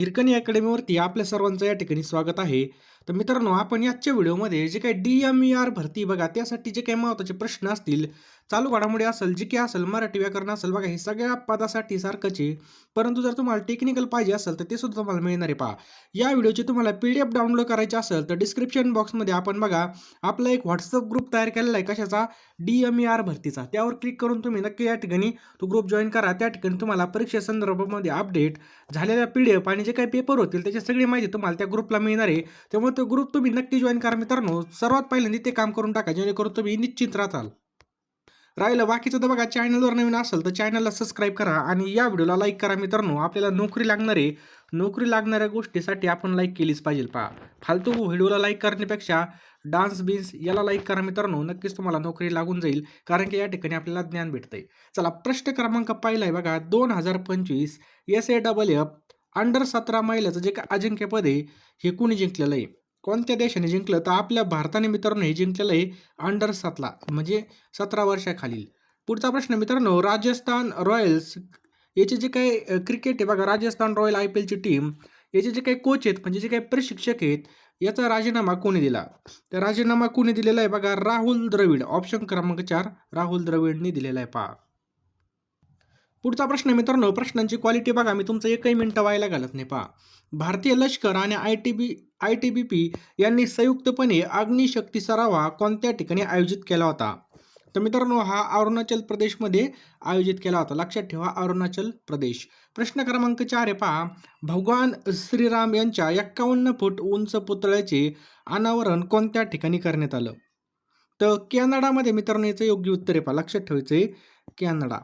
हिरकणी अकॅडमीवरती आपल्या सर्वांचं या ठिकाणी स्वागत आहे. तर मित्रांनो आपण याच्या व्हिडिओमध्ये जे काही डी एम ई आर भरती बघा त्यासाठी जे काही महत्त्वाचे प्रश्न असतील चालू घडामोडी असेल जी की असेल मराठी व्याकरण असेल बघा हे सगळ्या पदासाठी सारखंचे परंतु जर तुम्हाला टेक्निकल पाहिजे असेल तर ते सुद्धा तुम्हाला मिळणार आहे पहा. या व्हिडिओची तुम्हाला पी डी एफ डाउनलोड करायची असेल तर डिस्क्रिप्शन बॉक्समध्ये आपण बघा आपला एक व्हॉट्सअप ग्रुप तयार केलेला आहे कशाचा? डी एम ई आर भरतीचा. त्यावर क्लिक करून तुम्ही नक्की या ठिकाणी तो ग्रुप जॉईन करा. त्या ठिकाणी तुम्हाला परीक्षे संदर्भामध्ये अपडेट झालेल्या पी डी एफ आणि जे काही पेपर होतील त्याची सगळी माहिती तुम्हाला त्या ग्रुपला मिळणार आहे. त्यामुळे तो ग्रुप तुम्ही नक्की जॉईन करा मित्रांनो. सर्वात पहिल्यांदा ते काम करून टाका जेणेकरून तुम्ही निश्चित राहताल. राहिलं बाकीचं तर बघा चॅनलवर नवीन असेल तर चॅनलला सबस्क्राईब करा आणि या व्हिडिओला लाईक करा मित्रांनो. आपल्याला नोकरी लागणारे नोकरी लागणाऱ्या गोष्टीसाठी आपण लाईक केलीच पाहिजे पहा. फालतू व्हिडिओला लाईक करण्यापेक्षा डान्स बिन्स याला लाईक करा मित्रांनो. नक्कीच तुम्हाला नोकरी लागून जाईल कारण की या ठिकाणी आपल्याला ज्ञान भेटतंय. चला प्रश्न क्रमांक पाहिला आहे बघा. दोन हजार पंचवीस S A double F under सतरा महिलाचं जे का अजिंक्यपद आहे हे कुणी जिंकलेलं आहे? कोणत्या देशाने जिंकलं? तर आपल्या भारताने मित्रांनो हे जिंकलेलं आहे अंडर सातला म्हणजे सतरा वर्षाखालील. पुढचा प्रश्न मित्रांनो राजस्थान रॉयल्स याचे जे काही क्रिकेट आहे बघा राजस्थान रॉयल आय पी एलची टीम याचे जे काही कोच आहेत म्हणजे जे काही प्रशिक्षक आहेत याचा राजीनामा कोणी दिला? तर राजीनामा कोणी दिलेला आहे बघा राहुल द्रविड. ऑप्शन क्रमांक चार राहुल द्रविडने दिलेला आहे पहा. पुढचा प्रश्न मित्रांनो प्रश्नांची क्वालिटी बघा. मी तुमचं एकही मिनटं व्हायला घालत नाही पहा. भारतीय लष्कर आणि I T B I T B P यांनी संयुक्तपणे अग्निशक्ती सरावा कोणत्या ठिकाणी आयोजित केला होता? तर मित्रांनो हा अरुणाचल प्रदेशमध्ये आयोजित केला होता. लक्षात ठेवा अरुणाचल प्रदेश. प्रश्न क्रमांक चार आहे पहा. भगवान श्रीराम यांच्या एक्कावन्न फूट उंच पुतळ्याचे अनावरण कोणत्या ठिकाणी करण्यात आलं? तर कॅनडामध्ये मित्रांनो याचं योग्य उत्तर आहे पहा. लक्षात ठेवायचं आहे कॅनडा.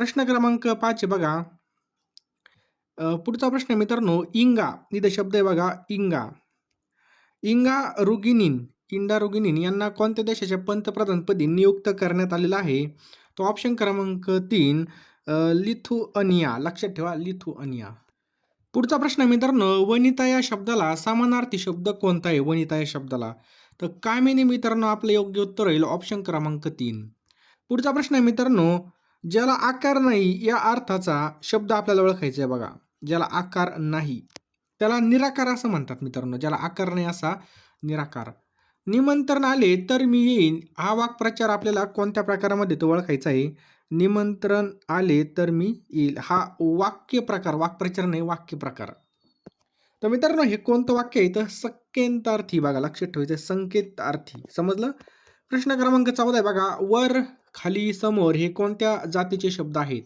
प्रश्न क्रमांक पाच आहे बघा. पुढचा प्रश्न आहे मित्रांनो इंगा. इथे शब्द आहे बघा इंगा. इंगा रुगिनिन इंडा रुगिनिन यांना कोणत्या देशाच्या पंतप्रधानपदी नियुक्त करण्यात आलेला आहे? तो ऑप्शन क्रमांक तीन लिथुअनिया लक्षात ठेवा लिथुअनिया पुढचा प्रश्न आहे मित्रांनो वनिता या शब्दाला समानार्थी शब्द कोणता आहे? वनिता या शब्दाला. तर कामिनी मित्रांनो आपलं योग्य उत्तर होईल ऑप्शन क्रमांक तीन. पुढचा प्रश्न आहे मित्रांनो ज्याला आकार नाही या अर्थाचा शब्द आपल्याला ओळखायचा आहे बघा. ज्याला आकार नाही त्याला निराकार असं म्हणतात मित्रांनो. ज्याला आकार नाही असा निराकार. निमंत्रण आले तर मी येईन. हा वाक्प्रचार आपल्याला कोणत्या प्रकारामध्ये तो ओळखायचा आहे? निमंत्रण आले तर मी येईल. हा वाक्य प्रकार वाक्प्रचार नाही वाक्य प्रकार. तर मित्रांनो हे कोणतं वाक्य आहे? तर संकेतार्थी बघा लक्षात ठेवायचं आहे, संकेतार्थी. समजलं? प्रश्न क्रमांक चौदा आहे बघा. वर खाली समोर हे कोणत्या जातीचे शब्द आहेत?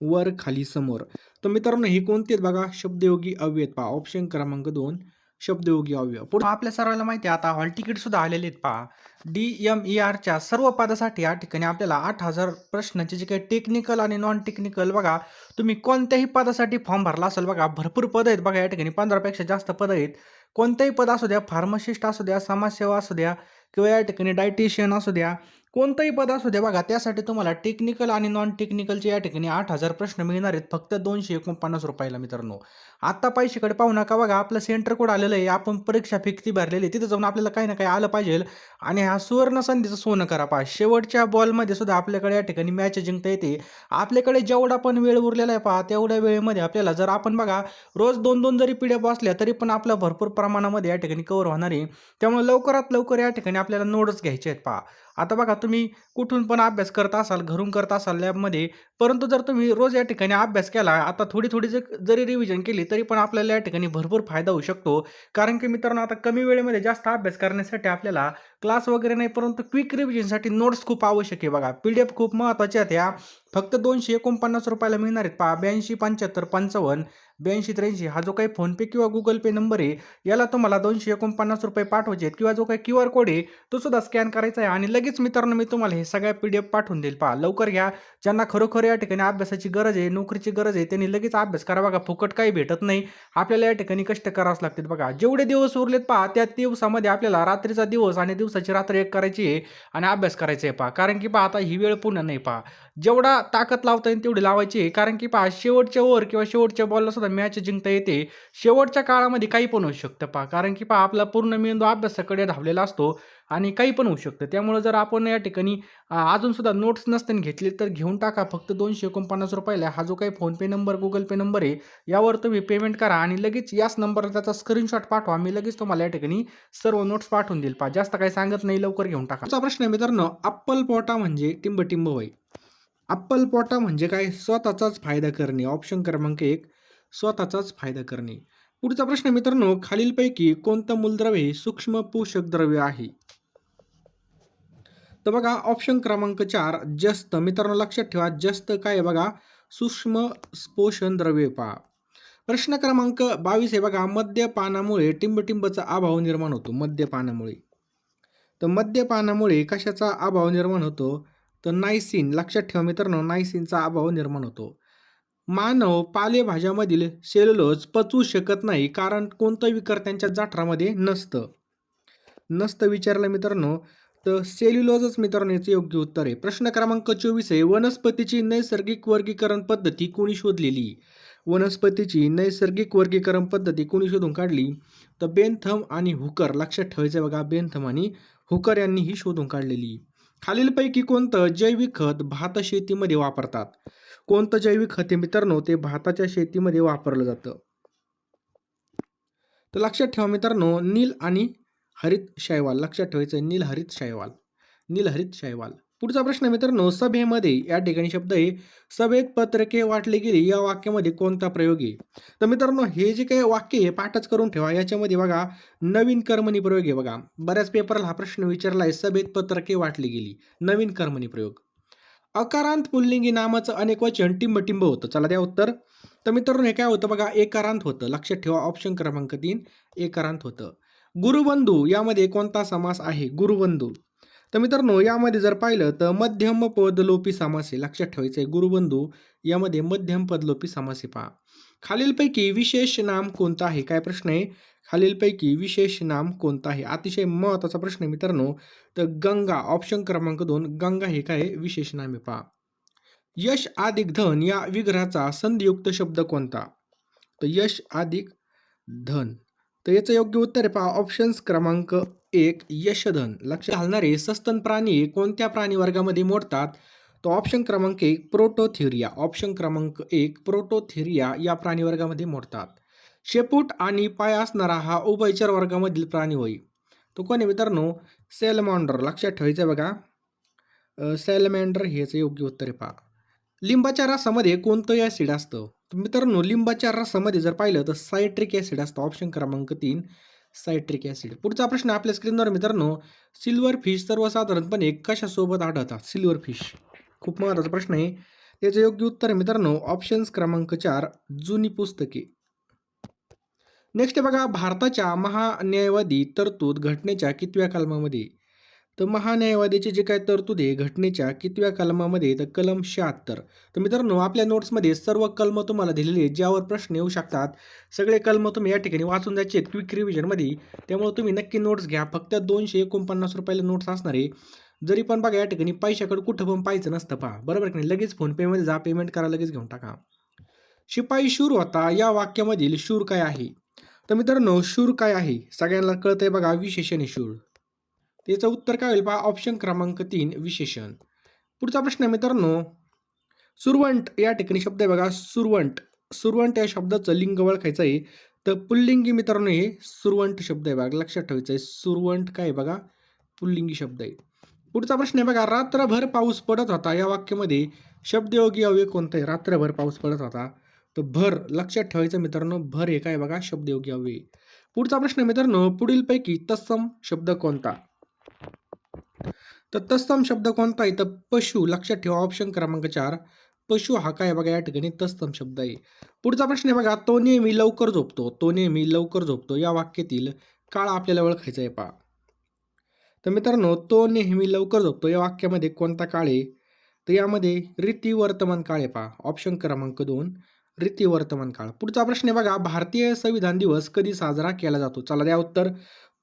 वर खाली समोर. तर मित्रांनो हे कोणते आहेत बघा? शब्दयोगी अव्यय पहा. ऑप्शन क्रमांक दोन शब्दयोगी अव्यय. पुढे आपल्या सर्वांना माहिती आहे आता हॉल तिकीट सुद्धा आलेले आहेत पहा. डी एम ई आरच्या सर्व पदासाठी या ठिकाणी आपल्याला आठ हजार प्रश्नांचे जे काही टेक्निकल आणि नॉन टेक्निकल बघा तुम्ही कोणत्याही पदासाठी फॉर्म भरला असेल बघा भरपूर पद आहेत बघा या ठिकाणी. पंधरापेक्षा जास्त पद आहेत. कोणतेही पद असू द्या फार्मासिस्ट असू द्या समाजसेवा असू द्या किंवा या ठिकाणी डायटिशियन असू द्या कोणतंही पद असू द्या बघा त्यासाठी तुम्हाला टेक्निकल आणि नॉन टेक्निकलचे या ठिकाणी आठ हजार प्रश्न मिळणार आहेत. फक्त दोनशे एकोणपन्नास रुपयाला मित्रांनो. आत्ता पैशाकडे पाहू नका बघा आपलं सेंटर कोड आलेलं आहे? आपण परीक्षा फिक्ती भरलेली आहे. तिथं जाऊन आपल्याला काही ना काही आलं पाहिजे. आणि हा सुवर्ण संधीचं सोनं करा पहा. शेवटच्या बॉलमध्ये सुद्धा आपल्याकडे या ठिकाणी मॅच जिंकता येते. आपल्याकडे जेवढा पण वेळ उरलेला आहे पहा तेवढ्या वेळेमध्ये आपल्याला जर आपण बघा रोज दोन दोन जरी पिढ्या बसल्या तरी पण आपलं भरपूर प्रमाणामध्ये या ठिकाणी कवर होणार आहे. त्यामुळे लवकरात लवकर या ठिकाणी आपल्याला नोट्स घ्यायचे आहेत पहा. आता बघा तुम्ही कुठून पण अभ्यास करत असाल घरून करत असाल लॅबमध्ये परंतु जर तुम्ही रोज या ठिकाणी अभ्यास केला आता थोडी थोडी जर जरी रिव्हिजन केली तरी पण आपल्याला या ठिकाणी भरपूर फायदा होऊ शकतो. कारण की मित्रांनो आता कमी वेळेमध्ये जास्त अभ्यास करण्यासाठी आपल्याला क्लास वगैरे नाही परंतु क्विक रिव्हिजनसाठी नोट्स खूप आवश्यक आहे बघा. पी डी एफ खूप महत्त्वाच्या आहेत या. फक्त दोनशे एकोणपन्नास रुपयाला मिळणार आहेत पहा. ब्याऐंशी पंच्याहत्तर पंचावन्न ब्याऐंशी त्र्याऐंशी हा जो काही फोनपे किंवा गुगल पे नंबर आहे याला तुम्हाला दोनशे एकोणपन्नास रुपये पाठवायचे आहेत किंवा जो काही क्यू आर कोड आहे तो सुद्धा स्कॅन करायचा आहे. आणि लगेच मित्रांनो मी तुम्हाला हे सगळ्या पी डी एफ पाठवून देईल. पहा लवकर घ्या. ज्यांना खरोखर या ठिकाणी अभ्यासाची गरज आहे नोकरीची गरज आहे त्यांनी लगेच अभ्यास करा. बघा फुकट काही भेटत नाही. आपल्याला या ठिकाणी कष्ट करावंच लागतील बघा. जेवढे दिवस उरलेत पहा त्या दिवसामध्ये आपल्याला रात्रीचा दिवस आणि दिवसाची रात्र एक करायची आहे आणि अभ्यास करायचा आहे पहा. कारण की पहा आता ही वेळ पुन्हा नाही पहा. जेवढा ताकद लावता येईल तेवढी लावायची आहे. कारण की पहा शेवटच्या ओव्हर किंवा शेवटच्या बॉलला सुद्धा मॅच जिंकता येते. शेवटच्या काळामध्ये काही पण होऊ शकतं पहा. कारण की पहा आपला पूर्ण मेंदू अभ्यासाकडे धावलेला असतो. आणि काही पण होऊ शकतं. त्यामुळं जर आपण या ठिकाणी अजूनसुद्धा नोट्स नसताना घेतले तर घेऊन टाका. फक्त दोनशे एकोणपन्नास रुपयाला हा जो काही PhonePe number Google Pay number आहे यावर तुम्ही पेमेंट करा आणि लगेच याच नंबरला त्याचा स्क्रीनशॉट पाठवा. मी लगेच तुम्हाला या ठिकाणी सर्व नोट्स पाठवून देईल. पा जास्त काही सांगत नाही लवकर घेऊन टाका. तुमचा प्रश्न आहे मित्रांनो अप्पल पोटा म्हणजे टिंब टिंब वय अप्पल पोटा म्हणजे काय? स्वतःचाच फायदा करणे. ऑप्शन क्रमांक एक स्वतःचाच फायदा करणे. पुढचा प्रश्न मित्रांनो खालीलपैकी कोणतं मूलद्रव्य हे सूक्ष्म पोषक द्रव्य आहे? तर बघा ऑप्शन क्रमांक चार जस्त. मित्रांनो लक्षात ठेवा जस्त काय बघा? सूक्ष्म पोषण द्रव्य पहा. प्रश्न क्रमांक बावीस आहे बघा मद्यपानामुळे टिंबटिंबचा अभाव निर्माण होतो. मद्यपानामुळे. तर मद्यपानामुळे कशाचा अभाव निर्माण होतो? तर नायसिन लक्षात ठेवा मित्रांनो नायसिनचा अभाव निर्माण होतो. मानव पालेभाज्यामधील सेल्युलोज पचवू शकत नाही कारण कोणतं विकर त्यांच्या जाठरामध्ये नसतं. नसतं विचारलं मित्रांनो तर सेल्युलोजच मित्रांनो याचं योग्य उत्तर आहे. प्रश्न क्रमांक चोवीस आहे. वनस्पतीची नैसर्गिक वर्गीकरण पद्धती कोणी शोधलेली? वनस्पतीची नैसर्गिक वर्गीकरण पद्धती कोणी शोधून काढली? तर बेनथम आणि हुकर लक्षात ठेवायचं बघा बेनथम आणि हुकर यांनी ही शोधून काढलेली. खालीलपैकी कोणतं जैविक खत भात शेतीमध्ये वापरतात? कोणतं जैविक खत हे मित्रांनो ते भाताच्या शेतीमध्ये वापरलं जातं? तर लक्षात ठेवा मित्रांनो नील आणि हरित शायवाल लक्षात ठेवायचं नील हरित शायवाल नील हरित शायवाल. पुढचा प्रश्न मित्रांनो सभेमध्ये या ठिकाणी शब्द आहे सभेत पत्रके वाटले गेली या वाक्यामध्ये कोणता प्रयोग आहे? तर मित्रांनो हे जे काही वाक्य आहे पाठच करून ठेवा. याच्यामध्ये बघा नवीन कर्मणी प्रयोग आहे बघा. बऱ्याच पेपरला हा प्रश्न विचारला आहे सभेत पत्रके वाटली गेली नवीन कर्मणी प्रयोग. अकारांत पुल्लिंगी नामाचं अनेक वचन टिंबटिंब होतं. चला द्या उत्तर. तर मित्रांनो हे काय होतं बघा एकारांत होतं. लक्षात ठेवा ऑप्शन क्रमांक तीन एकारांत होतं. गुरुबंधू यामध्ये कोणता समास आहे? गुरुबंधू. तर मित्रांनो यामध्ये जर पाहिलं तर मध्यम पदलोपी समास आहे. लक्षात ठेवायचं आहे गुरुबंधू यामध्ये मध्यम पदलोपी समास आहे पहा. खालीलपैकी विशेष नाम कोणतं आहे? काय प्रश्न आहे? खालीलपैकी विशेष नाम कोणतं आहे? अतिशय महत्त्वाचा प्रश्न आहे मित्रांनो. तर गंगा ऑप्शन क्रमांक दोन. गंगा हे काय? विशेष नाम आहे पहा. यश अधिक धन या विग्रहाचा संधियुक्त शब्द कोणता? तर यश अधिक धन. तर याचं योग्य उत्तर आहे पहा ऑप्शन्स क्रमांक एक यशधन. लक्ष घालणारे सस्तन प्राणी कोणत्या प्राणी वर्गामध्ये मोडतात? तो ऑप्शन क्रमांक एक प्रोटोथेरिया ऑप्शन क्रमांक एक प्रोटोथेरिया या प्राणी वर्गामध्ये मोडतात. शेपूट आणि पाय असणारा हा उभयचर वर्गामधील प्राणी होई तो कोणी मित्रांनो? सेलमॉन्डर. लक्षात ठेवायचं बघा. सेलमॅन्डर हेच योग्य उत्तर आहे पहा. लिंबाच्या रसामध्ये कोणतंही ॲसिड असतं? मित्रांनो लिंबाच्या रसामध्ये जर पाहिलं तर सायट्रिक ॲसिड असतं ऑप्शन क्रमांक तीन सायट्रिक ॲसिड. पुढचा प्रश्न आपल्या स्क्रीनवर मित्रांनो सिल्वर फिश सर्वसाधारणपणे कशासोबत आढळतात? Silver fish. खूप महत्त्वाचा प्रश्न आहे. त्याचं योग्य उत्तर आहे मित्रांनो ऑप्शन्स क्रमांक चार जुनी पुस्तके. नेक्स्ट बघा भारताच्या महान्यायवादी तरतूद घटनेच्या कितव्या कलमामध्ये? तर महान्यायवादीची जे काय तरतुदी आहे घटनेच्या कितव्या कलमामध्ये तर कलम शहात्तर. तर मित्रांनो आपल्या नोट्समध्ये सर्व कलम तुम्हाला दिलेली आहेत ज्यावर प्रश्न येऊ शकतात. सगळे कलम तुम्ही या ठिकाणी वाचून जायचे आहेत क्विक रिव्हिजनमध्ये त्यामुळे तुम्ही नक्की नोट्स घ्या. फक्त दोनशे एकोणपन्नास रुपयाला नोट्स असणार आहे. जरी पण बघा या ठिकाणी पैशाकडे कुठं पण पाहायचं नसतं पहा. बरोबर की नाही? लगेच फोनपेमध्ये जा पेमेंट करा लगेच घेऊन टाका. शिपाई शूर होता या वाक्यामधील शूर काय आहे? तर मित्रांनो शूर काय आहे? सगळ्यांना कळतंय बघा विशेषणे शूर. त्याचं उत्तर काय होईल पहा ऑप्शन क्रमांक तीन विशेषण. पुढचा प्रश्न आहे मित्रांनो सुरवंट या ठिकाणी शब्द आहे बघा सुरवंट. सुरवंट या शब्दाचं लिंग ओळखायचं आहे. तर पुल्लिंगी मित्रांनो हे सुरवंट शब्द आहे बघा लक्षात ठेवायचं आहे. सुरवंट काय बघा पुल्लिंगी शब्द आहे. पुढचा प्रश्न आहे बघा रात्रभर पाऊस पडत होता. या वाक्यामध्ये शब्दयोगी अवयव कोणता आहे? रात्रभर पाऊस पडत होता. तर भर लक्षात ठेवायचं मित्रांनो भर हे काय बघा शब्दयोगी अवयव पुढचा प्रश्न मित्रांनो पुढीलपैकी तत्सम शब्द कोणता? तत्सम शब्द कोणता आहे? तर पशु लक्षात ठेवा ऑप्शन क्रमांक चार. पशु हा काय बघा या ठिकाणी तत्सम शब्द आहे. पुढचा प्रश्न आहे बघा तो नेहमी लवकर झोपतो तो नेहमी लवकर झोपतो. या वाक्यातील काळ आपल्याला ओळखायचा आहे पहा. तर मित्रांनो तो नेहमी लवकर झोपतो. या वाक्यामध्ये कोणता काळ आहे? तर यामध्ये रीती वर्तमान काळ आहे पहा. ऑप्शन क्रमांक दोन रीती वर्तमान काळ. पुढचा प्रश्न आहे बघा भारतीय संविधान दिवस कधी साजरा केला जातो? चला द्या उत्तर.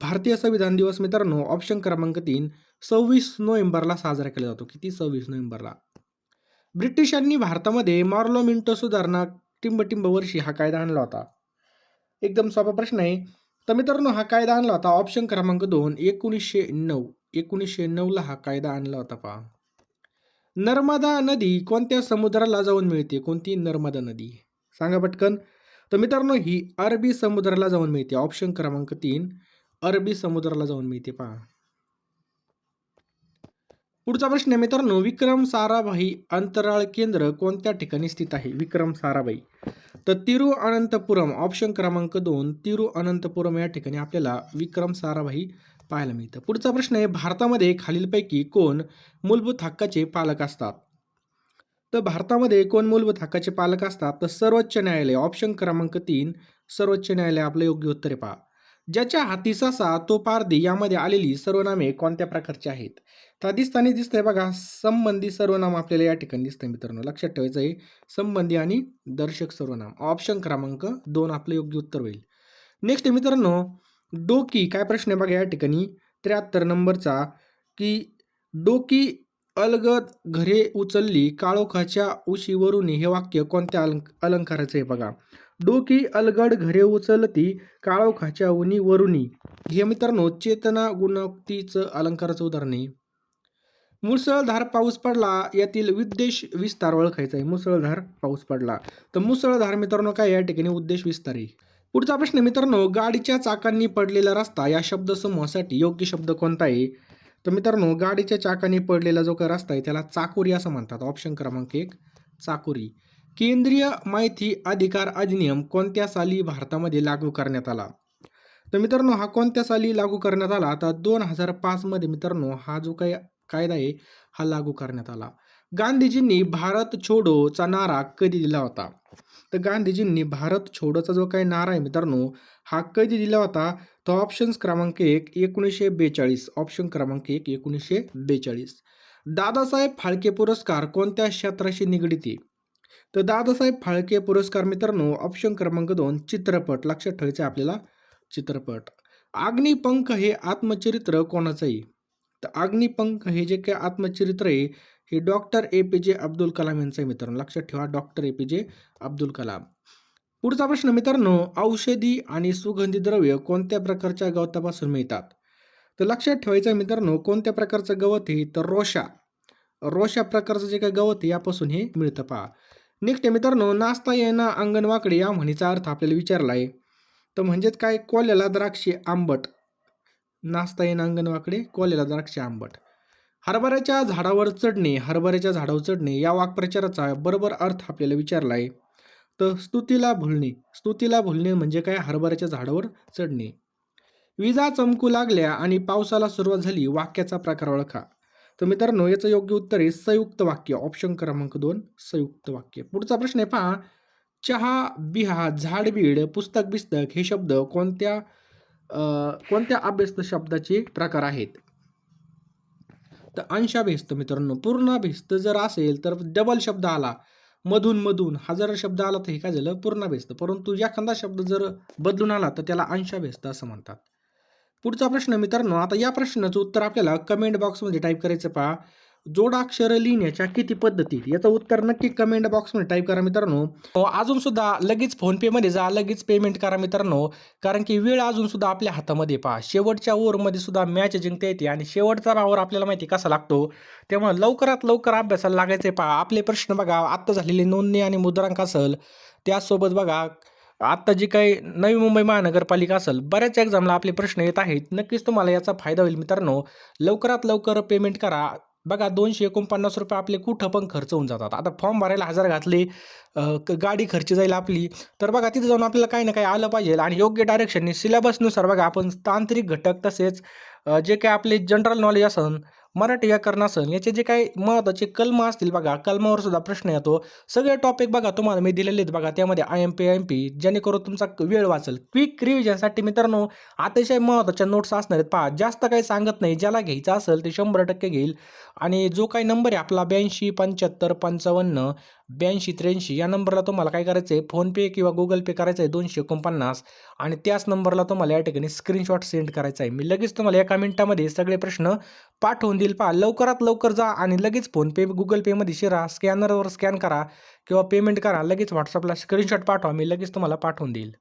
भारतीय संविधान दिवस मित्रांनो ऑप्शन क्रमांक तीन सव्वीस नोव्हेंबरला साजरा केला जातो. किती? सव्वीस नोव्हेंबरला. ब्रिटिशांनी भारतामध्ये मार्लो मिंटो सुधारणा टिंबटिंब वर्षी हा कायदा आणला होता. एकदम सोपा प्रश्न आहे. तर मित्रांनो हा कायदा आणला होता. ऑप्शन क्रमांक दोन एकोणीसशे नऊ. एकोणीसशे नऊला हा कायदा आणला होता पहा. नर्मदा नदी कोणत्या समुद्राला जाऊन मिळते? कोणती? नर्मदा नदी. सांगा पटकन. तर मित्रांनो ही अरबी समुद्राला जाऊन मिळते. ऑप्शन क्रमांक तीन अरबी समुद्राला जाऊन मिळते पहा. पुढचा प्रश्न आहे मित्रांनो विक्रम साराभाई अंतराळ केंद्र कोणत्या ठिकाणी स्थित आहे? विक्रम साराभाई. तर तिरुअनंतपुरम ऑप्शन क्रमांक दोन तिरुअनंतपुरम या ठिकाणी आपल्याला विक्रम साराभाई पाहायला मिळतं. पुढचा प्रश्न आहे भारतामध्ये खालीलपैकी कोण मूलभूत हक्काचे पालक असतात? तर भारतामध्ये कोण मूलभूत हक्काचे पालक असतात? तर सर्वोच्च न्यायालय ऑप्शन क्रमांक तीन सर्वोच्च न्यायालय आपलं योग्य उत्तर आहे पहा. ज्याच्या हाती ससा तो पारधी यामध्ये आलेली सर्वनामे कोणत्या प्रकारची आहेत? तर दिसताना दिसतंय बघा संबंधी सर्वनाम आपल्याला या ठिकाणी दिसतंय मित्रांनो. लक्षात ठेवायचं आहे संबंधी आणि दर्शक सर्वनाम. ऑप्शन क्रमांक दोन आपलं योग्य उत्तर होईल. नेक्स्ट मित्रांनो डोकी. काय प्रश्न आहे बघा या ठिकाणी? त्र्याहत्तर नंबरचा की डोकी अलगद घरे उचलली काळोखाच्या उशीवरून हे वाक्य कोणत्या अलंक अलंकाराचं आहे बघा? डोकी अलगड घरे उचलती काळोखाच्या उनीवरुनी हे मित्रांनो चेतना गुणोक्तीचं अलंकाराचं उदाहरण आहे. मुसळधार पाऊस पडला यातील विद्देश विस्तार ओळखायचा आहे. मुसळधार पाऊस पडला. तर मुसळधार मित्रांनो काय या ठिकाणी उद्देश विस्तार आहे? पुढचा प्रश्न मित्रांनो गाडीच्या चाकांनी पडलेला रस्ता या शब्दसमूहासाठी योग्य शब्द कोणता आहे? तर मित्रांनो गाडीच्या चाकांनी पडलेला जो काही रस्ता आहे त्याला चाकोरी असं म्हणतात. ऑप्शन क्रमांक एक चाकोरी. केंद्रीय माहिती अधिकार अधिनियम कोणत्या साली भारतामध्ये लागू करण्यात आला? तर मित्रांनो हा कोणत्या साली लागू करण्यात आला? तर दोन हजार पाचमध्ये मित्रांनो हा जो काही कायदा आहे हा लागू करण्यात आला. गांधीजींनी भारत छोडोचा नारा कधी दिला होता? तर गांधीजींनी भारत छोडोचा जो काही नारा आहे मित्रांनो हा कधी दिला होता? तो ऑप्शन्स क्रमांक एक एकोणीसशे बेचाळीस. ऑप्शन क्रमांक एक एकोणीसशे बेचाळीस. दादासाहेब फाळके पुरस्कार कोणत्या क्षेत्राशी निगडीत आहे? तर दादासाहेब फाळके पुरस्कार मित्रांनो ऑप्शन क्रमांक दोन चित्रपट. लक्षात ठेवायचं आपल्याला? चित्रपट. अग्निपंख हे आत्मचरित्र कोणाचंही? तर अग्निपंख हे जे काही आत्मचरित्र आहे हे डॉक्टर ए पी जे अब्दुल कलाम यांचं आहे मित्रांनो. लक्षात ठेवा डॉक्टर ए पी जे अब्दुल कलाम. पुढचा प्रश्न मित्रांनो औषधी आणि सुगंधी द्रव्य कोणत्या प्रकारच्या गवतापासून मिळतात? तर लक्षात ठेवायचं मित्रांनो कोणत्या प्रकारचं गवत आहे? तर रोषा रोशा प्रकारचं जे काही गवत आहे यापासून हे मिळतं पहा. नेक्स्ट आहे मित्रांनो नाचता येणं अंगण वाकडे या म्हणीचा अर्थ आपल्याला विचारला आहे तर म्हणजेच काय? कोल्याला द्राक्षे आंबट. नाचता येणं अंगण वाकडे कोल्याला द्राक्षे आंबट. हरभऱ्याच्या झाडावर चढणे हरभऱ्याच्या झाडावर चढणे या वाक्प्रचाराचा बरोबर अर्थ आपल्याला विचारला आहे तर स्तुतीला भुलणे. स्तुतीला भुलणे म्हणजे काय? हरभऱ्याच्या झाडावर चढणे. विजा चमकू लागल्या आणि पावसाला सुरुवात झाली. वाक्याचा प्रकार ओळखा. तर मित्रांनो याचं योग्य उत्तर आहे संयुक्त वाक्य. ऑप्शन क्रमांक दोन संयुक्त वाक्य. पुढचा प्रश्न आहे पहा. चहा बिहा झाडबीड पुस्तक बिस्तक हे शब्द कोणत्या कोणत्या अभ्यस्त शब्दाचे प्रकार आहेत? तर अंशाभिस्त मित्रांनो पूर्णाभ्यस्त जर असेल तर डबल शब्द आला. मधून मधून हा जर शब्द आला तर हे काय झालं? पूर्णाभिस्त परंतु एखादा शब्द जर बदलून आला तर त्याला अंशाभिस्त असं म्हणतात. पुढचा प्रश्न मित्रांनो आता या प्रश्नाचं उत्तर आपल्याला कमेंट बॉक्समध्ये टाईप करायचं पहा. जोडाक्षर लिहिण्याच्या किती पद्धती याचं उत्तर नक्की कमेंट बॉक्समध्ये टाईप करा मित्रांनो. हो, अजून सुद्धा लगेच फोनपेमध्ये जा लगेच पेमेंट करा मित्रांनो. कारण की वेळ अजून सुद्धा आपल्या हातामध्ये पहा. शेवटच्या ओव्हरमध्ये सुद्धा मॅच जिंकता येते आणि शेवटचा ओव्हर आपल्याला माहिती कसा लागतो? त्यामुळे लवकरात लवकर अभ्यासाला लागायचं पहा. आपले प्रश्न बघा. आत्ता झालेली नोंदणी आणि मुद्रांक असेल त्यासोबत बघा. आत्ता जी काही नवी मुंबई महानगरपालिका असेल बऱ्याच एक्झामला आपले प्रश्न येत आहेत. नक्कीच तुम्हाला याचा फायदा होईल मित्रांनो. लवकरात लवकर पेमेंट करा. बघा दोनशे एकोणपन्नास रुपये आपले कुठं पण खर्च होऊन जातात. आता फॉर्म भरायला हजार घातले क- गाडी खर्च जाईल आपली. तर बघा तिथे जाऊन आपल्याला काही ना काही आलं पाहिजे आणि योग्य डायरेक्शनने सिलेबसनुसार बघा आपण तांत्रिक घटक तसेच जे काही आपले जनरल नॉलेज असन मराठी व्याकरण असन याचे जे काही महत्त्वाचे कलम असतील बघा कलमावर सुद्धा प्रश्न येतो. सगळे टॉपिक बघा तुम्हाला मी दिलेले आहेत बघा त्यामध्ये I M P I M P जेणेकरून तुमचा वेळ वाचेल. क्विक रिव्हिजनसाठी मित्रांनो अतिशय महत्त्वाच्या नोट्स असणार आहेत. पहा जास्त काही सांगत नाही. ज्याला घ्यायचं असेल ते शंभर टक्के घेईल. आणि जो काही नंबर आहे आपला ब्याऐंशी पंच्याहत्तर पंचावन्न ब्याऐंशी त्र्याऐंशी या नंबरला तुम्हाला काय करायचं आहे? फोनपे किंवा गुगल पे करायचं आहे? दोनशे एकोणपन्नास. आणि त्याच नंबरला तुम्हाला या ठिकाणी स्क्रीनशॉट सेंड करायचा आहे. मी लगेच तुम्हाला एका मिनिटामध्ये सगळे प्रश्न पाठवून देईल. पहा लवकरात लवकर जा आणि लगेच फोनपे गुगल पेमध्ये शिरा. स्कॅनरवर स्कॅन करा किंवा पेमेंट करा. लगेच व्हॉट्सअपला स्क्रीनशॉट पाठवा. मी लगेच तुम्हाला पाठवून देईल.